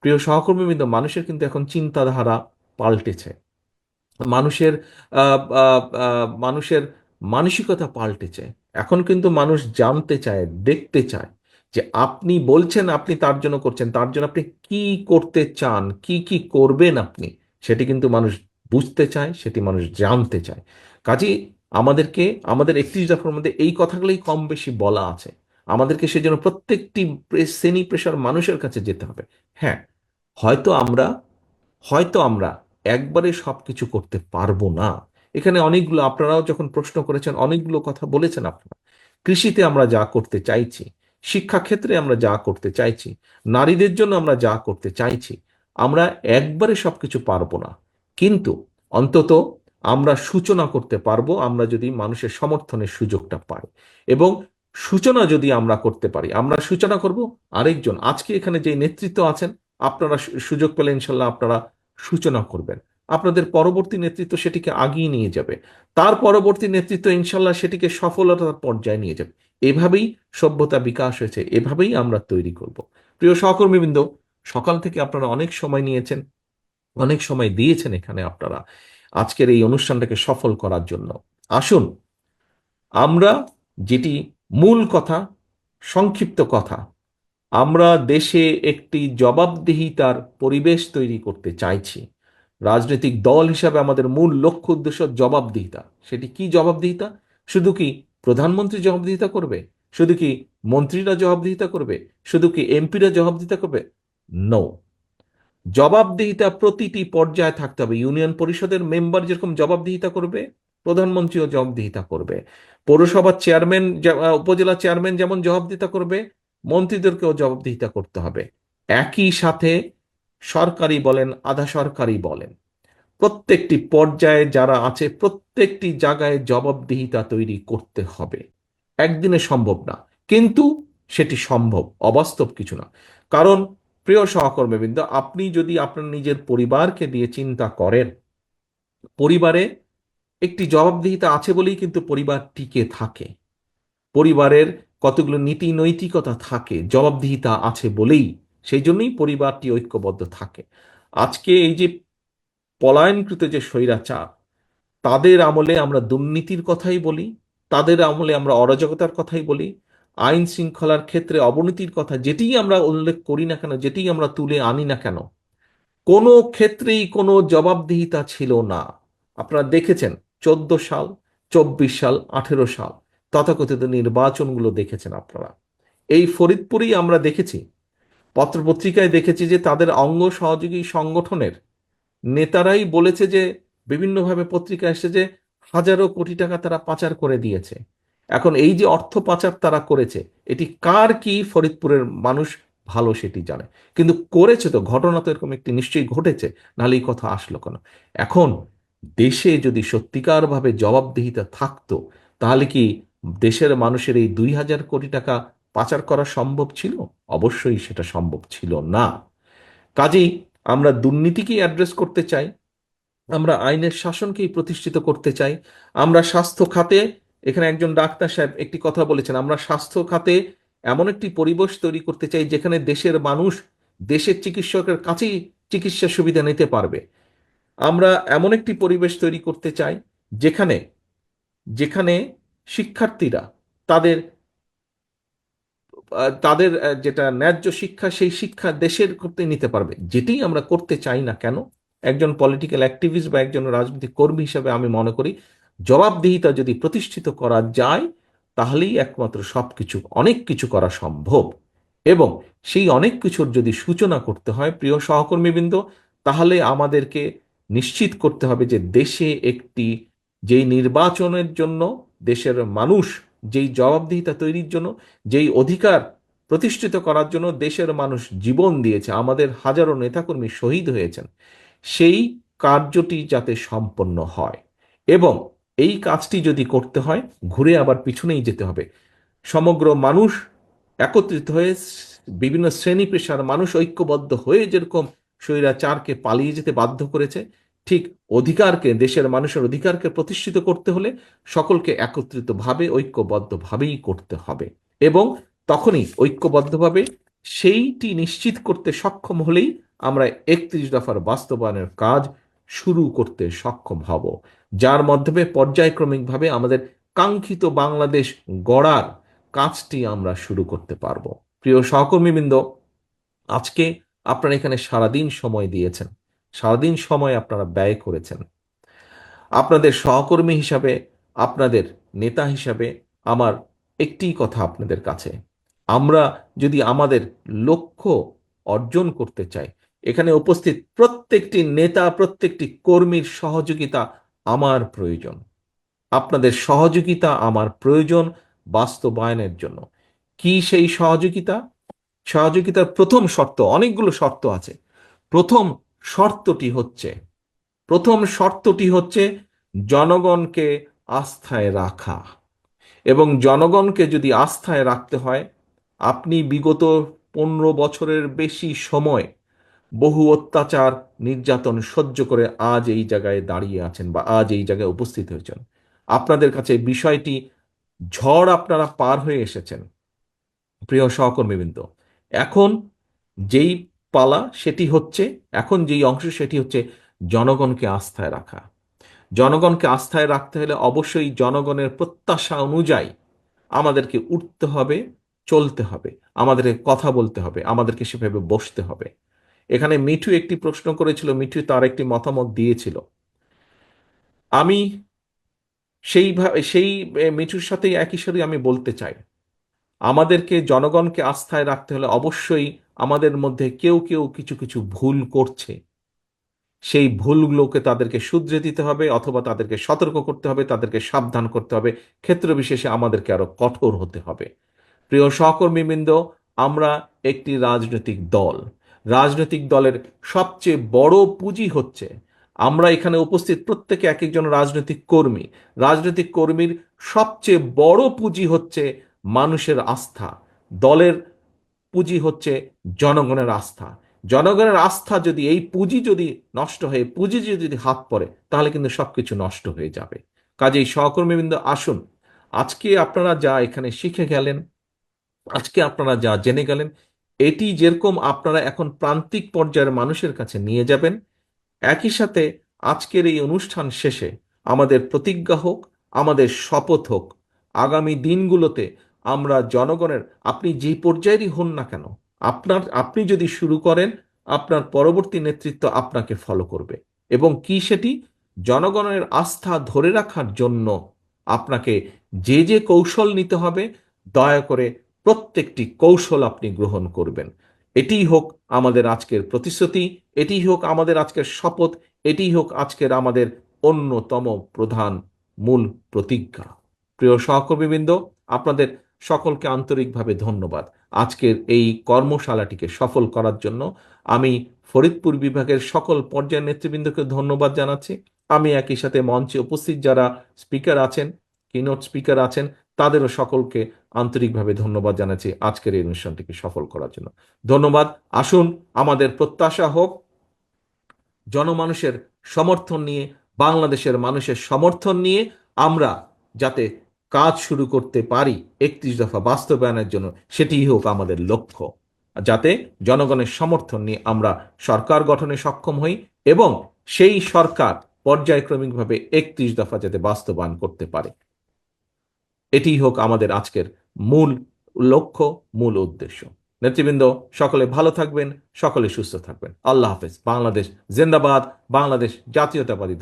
প্রিয় সহকর্মীবৃন্দ, মানুষের কিন্তু এখন চিন্তাধারা পাল্টেছে। মানুষের মানুষের মানসিকতা পাল্টেছে। এখন কিন্তু মানুষ জানতে চায়, দেখতে চায় যে আপনি বলছেন, আপনি তার জন্য করছেন, তার জন্য আপনি কি করতে চান, কি কি করবেন আপনি, সেটি কিন্তু মানুষ বুঝতে চায়, সেটি মানুষ জানতে চায়। কাজেই আমাদেরকে, আমাদের একত্রিশ দফার মধ্যে এই কথাগুলোই কম বেশি বলা আছে। আমাদেরকে সেজন্য প্রত্যেকটি প্রে- শ্রেণি পেশার মানুষের কাছে যেতে হবে। হ্যাঁ হয়তো আমরা হয়তো আমরা একবারে সব কিছু করতে পারব না। এখানে অনেকগুলো, আপনারাও যখন প্রশ্ন করেছেন, অনেকগুলো কথা বলেছেন আপনারা। কৃষিতে আমরা যা করতে চাইছি, শিক্ষাক্ষেত্রে আমরা যা করতে চাইছি, নারীদের জন্য আমরা যা করতে চাইছি, আমরা একবারে সবকিছু পারব না। কিন্তু অন্তত আমরা সূচনা করতে পারব, আমরা যদি মানুষের সমর্থনের সুযোগটা পাই। এবং সূচনা যদি আমরা করতে পারি, আমরা সূচনা করব আরেকজন। আজকে এখানে যে নেতৃত্ব আছেন আপনারা সুযোগ পেলে ইনশাল্লাহ আপনারা সূচনা করবেন। আপনাদের পরবর্তী নেতৃত্ব সেটিকে আগিয়ে নিয়ে যাবে। তার পরবর্তী নেতৃত্ব ইনশাল্লাহ সেটিকে সফলতার পর্যায়ে নিয়ে যাবে। এভাবেই সভ্যতা বিকাশ হয়েছে, এভাবেই আমরা তৈরি করব। প্রিয় সহকর্মীবৃন্দ, সকাল থেকে আপনারা অনেক সময় নিয়েছেন, অনেক সময় দিয়েছেন এখানে আপনারা। আজকের এই অনুষ্ঠানটাকে সফল করার জন্য। আসুন, আমরা যেটি মূল কথা, সংক্ষিপ্ত কথা আমরা দেশে একটি জবাবদিহিতার পরিবেশ তৈরি করতে চাইছি। রাজনৈতিক দল হিসাবে আমাদের মূল লক্ষ্য, উদ্দেশ্য জবাবদিহিতা। সেটি কি জবাবদিহিতা? শুধু কি প্রধানমন্ত্রী জবাবদিহিতা করবে? শুধু কি মন্ত্রীরা জবাবদিহিতা করবে? শুধু কি এমপিরা জবাবদিহিতা করবে? নো জবাবদিহিতা প্রতিটি পর্যায়ে থাকতে হবে। ইউনিয়ন পরিষদের মেম্বার যেরকম জবাবদিহিতা করবে, প্রধানমন্ত্রীও জবাবদিহিতা করবে। পৌরসভার চেয়ারম্যান উপজেলা চেয়ারম্যান যেমন জবাবদিহিতা করবে মন্ত্রীদেরকেও জবাবদিহিতা করতে হবে। একই সাথে সরকারি বলেন, আধা সরকারি বলেন। প্রত্যেকটি পর্যায়ে যারা আছে, প্রত্যেকটি জায়গায় জবাবদিহিতা তৈরি করতে হবে। একদিনে সম্ভব না, কিন্তু সেটি সম্ভব, অবাস্তব কিছু না। কারণ, প্রিয় সহকর্মীবৃন্দ, আপনি যদি আপনার নিজের পরিবারকে দিয়ে চিন্তা করেন, পরিবারে একটি জবাবদিহিতা আছে বলেই কিন্তু পরিবার টিকে থাকে। পরিবারের কতগুলো নীতি নৈতিকতা থাকে, জবাবদিহিতা আছে বলেই সেই জন্যই পরিবারটি ঐক্যবদ্ধ থাকে। আজকে এই যে পলায়নকৃত যে স্বৈরাচার, তাদের আমলে আমরা দুর্নীতির কথাই বলি, তাদের আমলে আমরা অরাজকতার কথাই বলি, আইন শৃঙ্খলার ক্ষেত্রে অবনতির কথা যেটিই আমরা উল্লেখ করি না কেন যেটিই আমরা তুলে আনি না কেন, কোনো ক্ষেত্রেই কোনো জবাবদিহিতা ছিল না। আপনারা দেখেছেন, চোদ্দ সাল, চব্বিশ সাল, আঠেরো সাল তথাকথিত নির্বাচনগুলো দেখেছেন আপনারা। এই ফরিদপুরেই আমরা দেখেছি, পত্রপত্রিকায় দেখেছি যে তাদের অঙ্গ সহযোগী সংগঠনের নেতারাই বলেছে যে, বিভিন্নভাবে পত্রিকা এসেছে যে হাজারো কোটি টাকা তারা পাচার করে দিয়েছে। এখন এই যে অর্থ পাচার তারা করেছে, এটি কার কি ফরিদপুরের মানুষ ভালো সেটি জানে। কিন্তু করেছে তো, ঘটনা তো এরকম একটি নিশ্চয়ই ঘটেছে, নাহলে এই কথা আসলো কেন? এখন দেশে যদি সত্যিকারভাবে জবাবদিহিতা থাকতো, তাহলে কি দেশের মানুষের এই দুই হাজার কোটি টাকা পাচার করা সম্ভব ছিল? অবশ্যই সেটা সম্ভব ছিল না। কাজেই আমরা দুর্নীতিকেই অ্যাড্রেস করতে চাই, আমরা আইনের শাসনকেই প্রতিষ্ঠিত করতে চাই, আমরা স্বাস্থ্য খাতে, এখানে একজন ডাক্তার সাহেব একটি কথা বলেছেন, আমরা স্বাস্থ্য খাতে এমন একটি পরিবেশ তৈরি করতে চাই যেখানে দেশের মানুষ দেশের চিকিৎসকের কাছেই চিকিৎসা সুবিধা নিতে পারবে। আমরা এমন একটি পরিবেশ তৈরি করতে চাই যেখানে যেখানে শিক্ষার্থীরা, তাদের তাদের যেটা ন্যায্য শিক্ষা, সেই শিক্ষা দেশের করতে নিতে পারবে। যেটি আমরা করতে চাই না কেন? একজন পলিটিক্যাল অ্যাক্টিভিস্ট বা একজন রাজনৈতিক কর্মী হিসেবে আমি মনে করি, জবাবদিহিতা যদি প্রতিষ্ঠিত করা যায়, তাহলেই একমাত্র সবকিছু, অনেক কিছু করা সম্ভব। এবং সেই অনেক কিছুর যদি সূচনা করতে হয়, প্রিয় সহকর্মীবৃন্দ, তাহলে আমাদেরকে নিশ্চিত করতে হবে যে দেশে একটি, যেই নির্বাচনের জন্য দেশের মানুষ যেই জবাবদিহিতা তৈরির জন্য, যেই অধিকার প্রতিষ্ঠিত করার জন্য দেশের মানুষ জীবন দিয়েছে, আমাদের হাজারো নেতাকর্মী শহীদ হয়েছেন, সেই কার্যটি যাতে সম্পন্ন হয়। এবং এই কাজটি যদি করতে হয়, ঘুরে আবার পিছনেই যেতে হবে। সমগ্র মানুষ একত্রিত হয়ে বিভিন্ন শ্রেণি পেশার মানুষ ঐক্যবদ্ধ হয়ে যেরকম স্বৈরাচারকে পালিয়ে যেতে বাধ্য করেছে ঠিক অধিকারকে, দেশের মানুষের অধিকারকে প্রতিষ্ঠিত করতে হলে সকলকে একত্রিতভাবে, ঐক্যবদ্ধভাবেই করতে হবে। এবং তখনই ঐক্যবদ্ধভাবে সেইটি নিশ্চিত করতে সক্ষম হলেই আমরা একত্রিশ দফার বাস্তবায়নের কাজ শুরু করতে সক্ষম হব। যার মাধ্যমে পর্যায়ক্রমিকভাবে আমাদের কাঙ্ক্ষিত বাংলাদেশ গড়ার কাজটি আমরা শুরু করতে পারব। প্রিয় সহকর্মীবৃন্দ, আজকে আপনারা এখানে সারাদিন সময় দিয়েছেন। সারাদিন সময় আপনারা ব্যয় করেছেন। আপনাদের সহকর্মী হিসাবে, আপনাদের নেতা হিসাবে আমার একটি কথা আপনাদের কাছে। আমরা যদি আমাদের লক্ষ্য অর্জন করতে চাই, এখানে উপস্থিত প্রত্যেকটি নেতা, প্রত্যেকটি কর্মীর সহযোগিতা আমার প্রয়োজন। আপনাদের সহযোগিতা আমার প্রয়োজন বাস্তবায়নের জন্য। কি সেই সহযোগিতা? সহযোগিতার প্রথম শর্ত, অনেকগুলো শর্ত আছে। প্রথম শর্তটি হচ্ছে, প্রথম শর্তটি হচ্ছে জনগণকে আস্থায় রাখা। এবং জনগণকে যদি আস্থায় রাখতে হয়, আপনি বিগত পনেরো বছরের বেশি সময় বহু অত্যাচার, নির্যাতন সহ্য করে আজ এই জায়গায় দাঁড়িয়ে আছেন বা আজ এই জায়গায় উপস্থিত হয়েছেন। আপনাদের কাছে বিষয়টি ঝড় আপনারা পার হয়ে এসেছেন। প্রিয় সহকর্মীবৃন্দ, এখন যেই পালা, সেটি হচ্ছে, এখন যেই অংশ, সেটি হচ্ছে জনগণকে আস্থায় রাখা। জনগণকে আস্থায় রাখতে হলে অবশ্যই জনগণের প্রত্যাশা অনুযায়ী আমাদেরকে উঠতে হবে, চলতে হবে, আমাদেরকে কথা বলতে হবে, আমাদেরকে সেভাবে বসতে হবে। এখানে মিঠু একটি প্রশ্ন করেছিল, মিঠু তার একটি মতামত দিয়েছিল। আমি সেইভাবে, সেই মিঠুর সাথেই একই সাথে আমি বলতে চাই। আমাদেরকে, জনগণকে আস্থায় রাখতে হলে অবশ্যই আমাদের মধ্যে কেউ কেউ কিছু কিছু ভুল করছে। সেই ভুলগুলোকে তাদেরকে শুধরে দিতে হবে অথবা তাদেরকে সতর্ক করতে হবে, তাদেরকে সাবধান করতে হবে। ক্ষেত্র বিশেষে আমাদেরকে আরও কঠোর হতে হবে। প্রিয় সহকর্মীবৃন্দ, আমরা একটি রাজনৈতিক দল। রাজনৈতিক দলের সবচেয়ে বড় পুঁজি হচ্ছে, আমরা এখানে উপস্থিত প্রত্যেকে এক একজন রাজনৈতিক কর্মী। রাজনৈতিক কর্মীর সবচেয়ে বড় পুঁজি হচ্ছে মানুষের আস্থা। দলের পুঁজি হচ্ছে জনগণের আস্থা। জনগণের আস্থা যদি, এই পুঁজি যদি নষ্ট হয়ে, পুঁজি যদি হাত পড়ে, তাহলে কিন্তু সবকিছু নষ্ট হয়ে যাবে। কাজেই সহকর্মীবৃন্দ, আসুন। আজকে আপনারা যা এখানে শিখে গেলেন, আজকে আপনারা যা জেনে গেলেন, এটি যেরকম আপনারা এখন প্রান্তিক পর্যায়ের মানুষের কাছে নিয়ে যাবেন, একই সাথে আজকের এই অনুষ্ঠান শেষে আমাদের প্রতিজ্ঞা হোক, আমাদের শপথ হোক, আগামী দিনগুলোতে আমরা জনগণের, আপনি যে পর্যায়েরই হন না কেন, আপনার, আপনি যদি শুরু করেন, আপনার পরবর্তী নেতৃত্ব আপনাকে ফলো করবে। এবং কি সেটি? জনগণের আস্থা ধরে রাখার জন্য আপনাকে যে যে কৌশল নিতে হবে, দয়া করে প্রত্যেকটি কৌশল আপনি গ্রহণ করবেন। এটিই হোক আমাদের আজকের প্রতিশ্রুতি, এটিই হোক আমাদের আজকের শপথ, এটিই হোক আজকের আমাদের অন্যতম প্রধান মূল প্রতিজ্ঞা। প্রিয় সহকর্মীবৃন্দ, আপনাদের সকলকে আন্তরিকভাবে ধন্যবাদ। আজকের এই কর্মশালাটিকে সফল করার জন্য আমি ফরিদপুর বিভাগের সকল পর্যায়ের নেতৃবৃন্দকে ধন্যবাদ জানাচ্ছি। আমি একই সাথে মঞ্চে উপস্থিত যারা স্পিকার আছেন কিনোট স্পিকার আছেন, তাদেরও সকলকে আন্তরিকভাবে ধন্যবাদ জানাচ্ছি আজকের এই অনুষ্ঠানটিকে সফল করার জন্য। ধন্যবাদ। আসুন, আমাদের প্রত্যাশা হোক, জনমানুষের সমর্থন নিয়ে, বাংলাদেশের মানুষের সমর্থন নিয়ে আমরা যাতে কাজ শুরু করতে পারি একত্রিশ দফা বাস্তবায়নের জন্য, সেটিই হোক আমাদের লক্ষ্য। যাতে জনগণের সমর্থন নিয়ে আমরা সরকার গঠনে সক্ষম হই এবং সেই সরকার পর্যায়ক্রমিকভাবে একত্রিশ দফা যাতে বাস্তবায়ন করতে পারে। এটি হোক আমাদের আজকের মূল লক্ষ্য, মূল উদ্দেশ্য। নেতৃবৃন্দ, সকলে ভালো থাকবেন, সকলে সুস্থ থাকবেন। আল্লাহ হাফেজ। বাংলাদেশ জিন্দাবাদ, বাংলাদেশ জাতীয়তাবাদী